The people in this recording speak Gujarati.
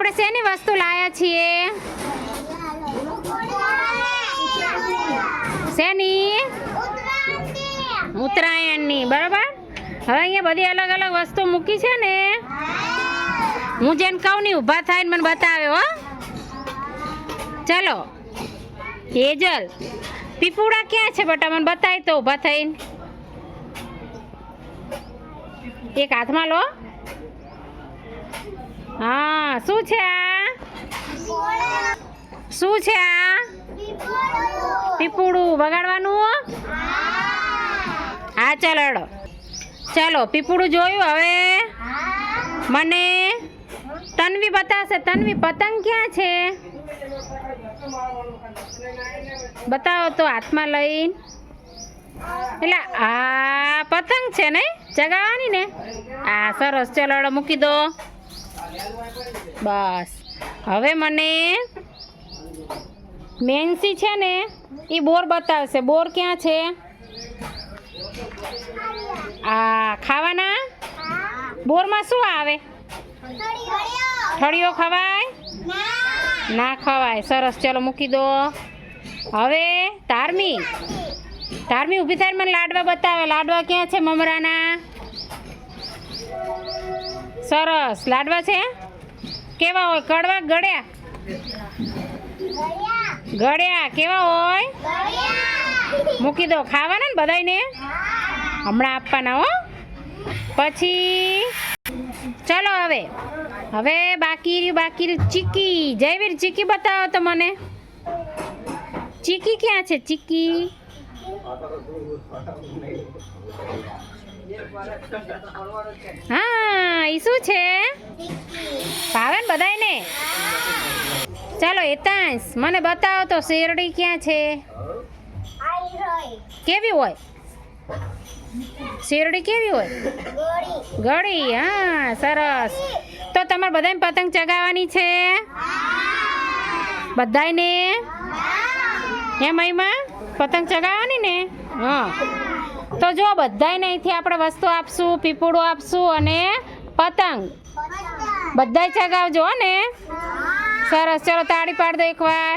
આપણે શેની વસ્તુ લાયા છીએ? શેની? ઉત્તરાયણની, બરાબર? હવે અહીંયા બધી અલગ અલગ વસ્તુ મૂકી છે ને? હું જેને કહું નહીં ઊભા થાય મને બતાવે, હો. ચલો. હેજલ પીપુડા ક્યાં છે બટા? મને બતાય તો ઊભા થઈને. એક હાથમાં લો. હા, શું છે આ? શું છે આ? પીપુડું. વગાડવાનું? હા, ચાલો હેડો. ચાલો, પીપુડું જોયું હવે? મને? તન્વી બતાવશે. તન્વી પતંગ ક્યાં છે? બતાવો તો હાથમાં લઈને. એટલે આ પતંગ છે ને? ચગાવવાની ને? આ સરસ. ચલો મૂકી દો. બસ. હવે મને મેન્સી છે ને, એ બોર બતાવશે. બોર ક્યાં છે? આ ખાવાના? બોરમાં શું આવે? થળીઓ ખવાય? ના ખવાય. સરસ. ચલો મૂકી દો. હવે તારમી. તારમી ઊભી થાય મને લાડવા બતાવે. લાડવા ક્યાં છે, મમરાના? સરસ. લાડવા છે? કેવા હોય? કડવા? ગળ્યા? ગળ્યા. કેવા હોય? મૂકી દો. ખાવાના ને બધાયને? હમણાં આપવાના હો. પછી ચલો હવે. હવે બાકી બાકી રહ્યું. ચીકી. જયવીર, ચીકી બતાવો તો મને. ચીકી ક્યાં છે? ચીકી? હા. શું છે? ભાવે ને બધાયને? ચાલો એતાંશ મને બતાવો તો શેરડી ક્યાં છે? કેવી હોય? શેરડી કેવી હોય? ગળી, હા, સરસ. તો તમારે બધાને પતંગ ચગાવવાની છે? બધાયને? એમ અહીંમાં પતંગ ચગાવવાની ને? હા. તો જો બધાયને અહીંથી આપણે વસ્તુ આપશું, પીપળું આપશું અને પતંગ. બધાય ચગાવજો ને. સરસ ચલો તાળી પાડ દો એકવાર.